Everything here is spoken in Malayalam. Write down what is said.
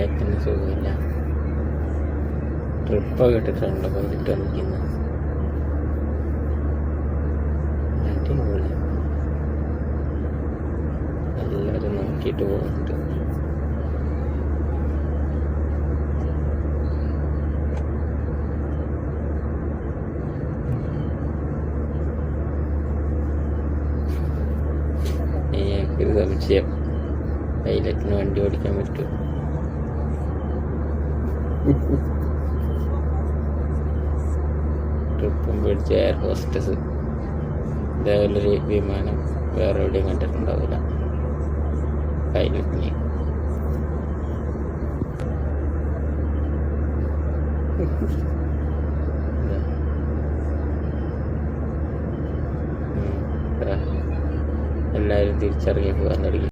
പൈലറ്റിന് സുഖമില്ല. ട്രിപ്പ് കിട്ടിട്ടുണ്ട് പൈലറ്റ് കളിക്കുന്ന അടിപൊളി. നോക്കിയിട്ട് പോകുന്നുണ്ട് സംശയം. പൈലറ്റിന് വണ്ടി ഓടിക്കാൻ പറ്റും ട്രിപ്പും പിടിച്ച എയർ ഹോസ്റ്റസ് ഇതേപോലൊരു വിമാനം വേറെ എവിടെയും കണ്ടിട്ടുണ്ടാവില്ല. പൈലറ്റിന് എല്ലാവരും തിരിച്ചറിഞ്ഞ് പോകാൻ തുടങ്ങി.